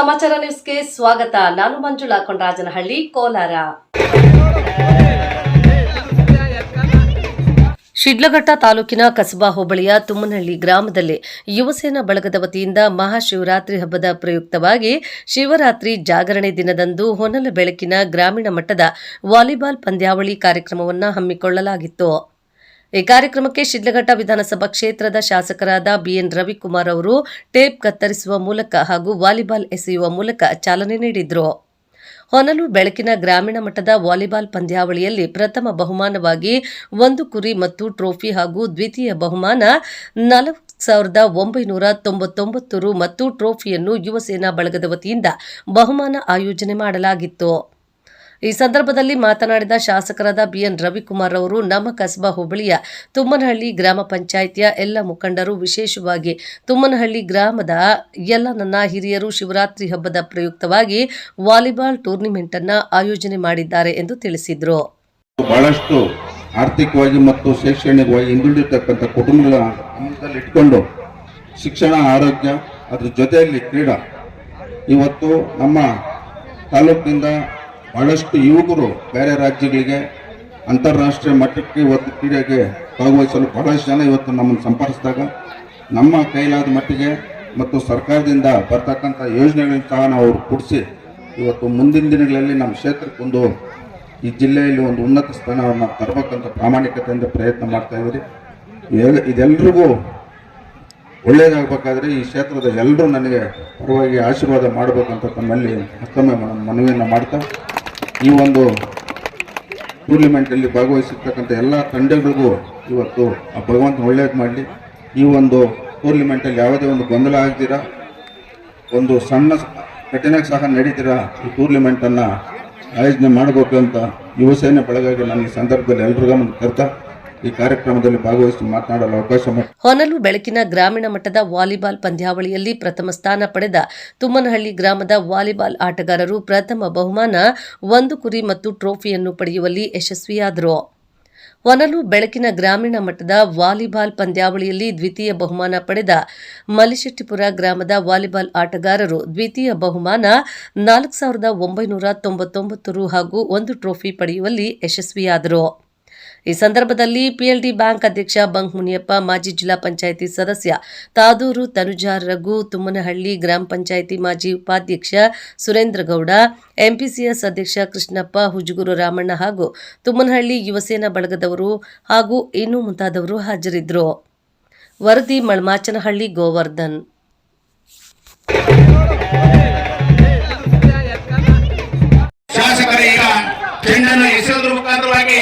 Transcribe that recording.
ಸಮಾಚಾರ ನ್ಯೂಸ್ಗೆ ಸ್ವಾಗತ. ನಾನು ಮಂಜುಳಾ ಕೊಂಡರಾಜನಹಳ್ಳಿ ಕೋಲಾರ. ಶಿಡ್ಲಘಟ್ಟ ತಾಲೂಕಿನ ಕಸಬಾ ಹೋಬಳಿಯ ತುಮ್ಮನಹಳ್ಳಿ ಗ್ರಾಮದಲ್ಲಿ ಯುವಸೇನಾ ಬಳಗದ ವತಿಯಿಂದ ಮಹಾಶಿವರಾತ್ರಿ ಹಬ್ಬದ ಪ್ರಯುಕ್ತವಾಗಿ ಶಿವರಾತ್ರಿ ಜಾಗರಣೆ ದಿನದಂದು ಹೊನಲ ಬೆಳಕಿನ ಗ್ರಾಮೀಣ ಮಟ್ಟದ ವಾಲಿಬಾಲ್ ಪಂದ್ಯಾವಳಿ ಕಾರ್ಯಕ್ರಮವನ್ನು ಹಮ್ಮಿಕೊಳ್ಳಲಾಗಿತ್ತು. ಈ ಕಾರ್ಯಕ್ರಮಕ್ಕೆ ಶಿಡ್ಲಘಟ್ಟ ವಿಧಾನಸಭಾ ಕ್ಷೇತ್ರದ ಶಾಸಕರಾದ ಬಿಎನ್ ರವಿಕುಮಾರ್ ಅವರು ಟೇಪ್ ಕತ್ತರಿಸುವ ಮೂಲಕ ಹಾಗೂ ವಾಲಿಬಾಲ್ ಎಸೆಯುವ ಮೂಲಕ ಚಾಲನೆ ನೀಡಿದರು. ಹೊನಲು ಬೆಳಕಿನ ಗ್ರಾಮೀಣ ಮಟ್ಟದ ವಾಲಿಬಾಲ್ ಪಂದ್ಯಾವಳಿಯಲ್ಲಿ ಪ್ರಥಮ ಬಹುಮಾನವಾಗಿ ಒಂದು ಕುರಿ ಮತ್ತು ಟ್ರೋಫಿ ಹಾಗೂ ದ್ವಿತೀಯ ಬಹುಮಾನ ನಾಲ್ಕು ಸಾವಿರದ ಒಂಬೈನೂರ ತೊಂಬತ್ತೊಂಬತ್ತು ರು ಮತ್ತು ಟ್ರೋಫಿಯನ್ನು ಯುವ ಸೇನಾ ಬಳಗದ ವತಿಯಿಂದ ಬಹುಮಾನ ಆಯೋಜನೆ ಮಾಡಲಾಗಿತ್ತು. ಈ ಸಂದರ್ಭದಲ್ಲಿ ಮಾತನಾಡಿದ ಶಾಸಕರಾದ ಬಿಎನ್ ರವಿಕುಮಾರ್ ಅವರು, ನಮ್ಮ ಕಸಬಾ ಹೋಬಳಿಯ ತುಮ್ಮನಹಳ್ಳಿ ಗ್ರಾಮ ಪಂಚಾಯಿತಿಯ ಎಲ್ಲ ಮುಖಂಡರು ವಿಶೇಷವಾಗಿ ತುಮ್ಮನಹಳ್ಳಿ ಗ್ರಾಮದ ಎಲ್ಲ ನನ್ನ ಹಿರಿಯರು ಶಿವರಾತ್ರಿ ಹಬ್ಬದ ಪ್ರಯುಕ್ತವಾಗಿ ವಾಲಿಬಾಲ್ ಟೂರ್ನಿಮೆಂಟ್ ಅನ್ನ ಆಯೋಜನೆ ಮಾಡಿದ್ದಾರೆ ಎಂದು ತಿಳಿಸಿದರು. ಬಹಳಷ್ಟು ಆರ್ಥಿಕವಾಗಿ ಮತ್ತು ಶೈಕ್ಷಣಿಕವಾಗಿ ಹಿಂದುಳಿದಿರ್ತಕ್ಕಂಥ ಕುಟುಂಬಗಳ ಇಟ್ಕೊಂಡು ಶಿಕ್ಷಣ, ಆರೋಗ್ಯ, ಅದ್ರ ಜೊತೆಯಲ್ಲಿ ಕ್ರೀಡಾ. ಇವತ್ತು ನಮ್ಮ ತಾಲೂಕಿನಿಂದ ಬಹಳಷ್ಟು ಯುವಕರು ಬೇರೆ ರಾಜ್ಯಗಳಿಗೆ, ಅಂತಾರಾಷ್ಟ್ರೀಯ ಮಟ್ಟಕ್ಕೆ ಇವತ್ತು ಕ್ರೀಡೆಗೆ ಭಾಗವಹಿಸಲು ಬಹಳಷ್ಟು ಜನ ಇವತ್ತು ನಮ್ಮನ್ನು ಸಂಪರ್ಕಿಸಿದಾಗ ನಮ್ಮ ಕೈಲಾದ ಮಟ್ಟಿಗೆ ಮತ್ತು ಸರ್ಕಾರದಿಂದ ಬರ್ತಕ್ಕಂಥ ಯೋಜನೆಗಳನ್ನು ಸಹ ನಾವು ಕೊಡಿಸಿ ಇವತ್ತು ಮುಂದಿನ ದಿನಗಳಲ್ಲಿ ನಮ್ಮ ಕ್ಷೇತ್ರಕ್ಕೊಂದು ಈ ಜಿಲ್ಲೆಯಲ್ಲಿ ಒಂದು ಉನ್ನತ ಸ್ಥಾನವನ್ನು ತರಬೇಕಂತ ಪ್ರಾಮಾಣಿಕತೆಯಿಂದ ಪ್ರಯತ್ನ ಮಾಡ್ತಾ ಇದ್ದೀರಿ. ಇದೆಲ್ಲರಿಗೂ ಒಳ್ಳೆಯದಾಗಬೇಕಾದ್ರೆ ಈ ಕ್ಷೇತ್ರದ ಎಲ್ಲರೂ ನನಗೆ ಪರವಾಗಿ ಆಶೀರ್ವಾದ ಮಾಡಬೇಕಂತ ತಮ್ಮಲ್ಲಿ ಮತ್ತೊಮ್ಮೆ ಮನವಿಯನ್ನು ಮಾಡ್ತಾ ಈ ಒಂದು ಟೂರ್ನಿಮೆಂಟಲ್ಲಿ ಭಾಗವಹಿಸಿರ್ತಕ್ಕಂಥ ಎಲ್ಲ ತಂಡಗಳಿಗೂ ಇವತ್ತು ಆ ಭಗವಂತ ಒಳ್ಳೇದು ಮಾಡಲಿ. ಈ ಒಂದು ಟೂರ್ನಿಮೆಂಟಲ್ಲಿ ಯಾವುದೇ ಒಂದು ಗೊಂದಲ ಆಗದಿರ, ಒಂದು ಸಣ್ಣ ಘಟನೆಗೆ ಸಹ ನಡೀತೀರ, ಈ ಟೂರ್ನಿಮೆಂಟನ್ನು ಆಯೋಜನೆ ಮಾಡಬೇಕು ಅಂತ ಯುವಸೇನೆ ಬೆಳಗಾಗಿ ನಾನು ಈ ಸಂದರ್ಭದಲ್ಲಿ ಎಲ್ರಿಗೂ ಕರ್ತಾ. ಈ ಕಾರ್ಯಕ್ರಮದಲ್ಲಿ ಭಾಗವಹಿಸಿ ಮಾತನಾಡಲು ಅವಕಾಶ ಹೊನಲು ಬೆಳಕಿನ ಗ್ರಾಮೀಣ ಮಟ್ಟದ ವಾಲಿಬಾಲ್ ಪಂದ್ಯಾವಳಿಯಲ್ಲಿ ಪ್ರಥಮ ಸ್ಥಾನ ಪಡೆದ ತುಮ್ಮನಹಳ್ಳಿ ಗ್ರಾಮದ ವಾಲಿಬಾಲ್ ಆಟಗಾರರು ಪ್ರಥಮ ಬಹುಮಾನ, ಒಂದು ಕುರಿ ಮತ್ತು ಟ್ರೋಫಿಯನ್ನು ಪಡೆಯುವಲ್ಲಿ ಯಶಸ್ವಿಯಾದರು. ಹೊನಲು ಬೆಳಕಿನ ಗ್ರಾಮೀಣ ಮಟ್ಟದ ವಾಲಿಬಾಲ್ ಪಂದ್ಯಾವಳಿಯಲ್ಲಿ ದ್ವಿತೀಯ ಬಹುಮಾನ ಪಡೆದ ಮಲಿಶೆಟ್ಟಿಪುರ ಗ್ರಾಮದ ವಾಲಿಬಾಲ್ ಆಟಗಾರರು ದ್ವಿತೀಯ ಬಹುಮಾನ, ನಾಲ್ಕು ಸಾವಿರದ ಒಂಬೈನೂರ ತೊಂಬತ್ತೊಂಬತ್ತು ರು ಹಾಗೂ ಒಂದು ಟ್ರೋಫಿ ಪಡೆಯುವಲ್ಲಿ ಯಶಸ್ವಿಯಾದರು. ಈ ಸಂದರ್ಭದಲ್ಲಿ ಪಿಎಲ್ಡಿ ಬ್ಯಾಂಕ್ ಅಧ್ಯಕ್ಷ ಬಂಕ್ ಮುನಿಯಪ್ಪ, ಮಾಜಿ ಜಿಲ್ಲಾ ಪಂಚಾಯಿತಿ ಸದಸ್ಯ ತಾದೂರು ತನುಜಾರ್ ರಘು, ತುಮ್ಮನಹಳ್ಳಿ ಗ್ರಾಮ ಪಂಚಾಯಿತಿ ಮಾಜಿ ಉಪಾಧ್ಯಕ್ಷ ಸುರೇಂದ್ರಗೌಡ ಎಂಪಿಸಿಎಸ್ ಅಧ್ಯಕ್ಷ ಕೃಷ್ಣಪ್ಪ, ಹುಜುಗುರು ರಾಮಣ್ಣ ಹಾಗೂ ತುಮ್ಮನಹಳ್ಳಿ ಯುವಸೇನಾ ಬಳಗದವರು ಹಾಗೂ ಇನ್ನೂ ಮುಂತಾದವರು ಹಾಜರಿದ್ದರು. ವರದಿ ಮಳ್ಮಾಚನಹಳ್ಳಿ ಗೋವರ್ಧನ್. ಇದನ್ನು ಯಶೋದ್ರ ಮುಖಾಂತರವಾಗಿ.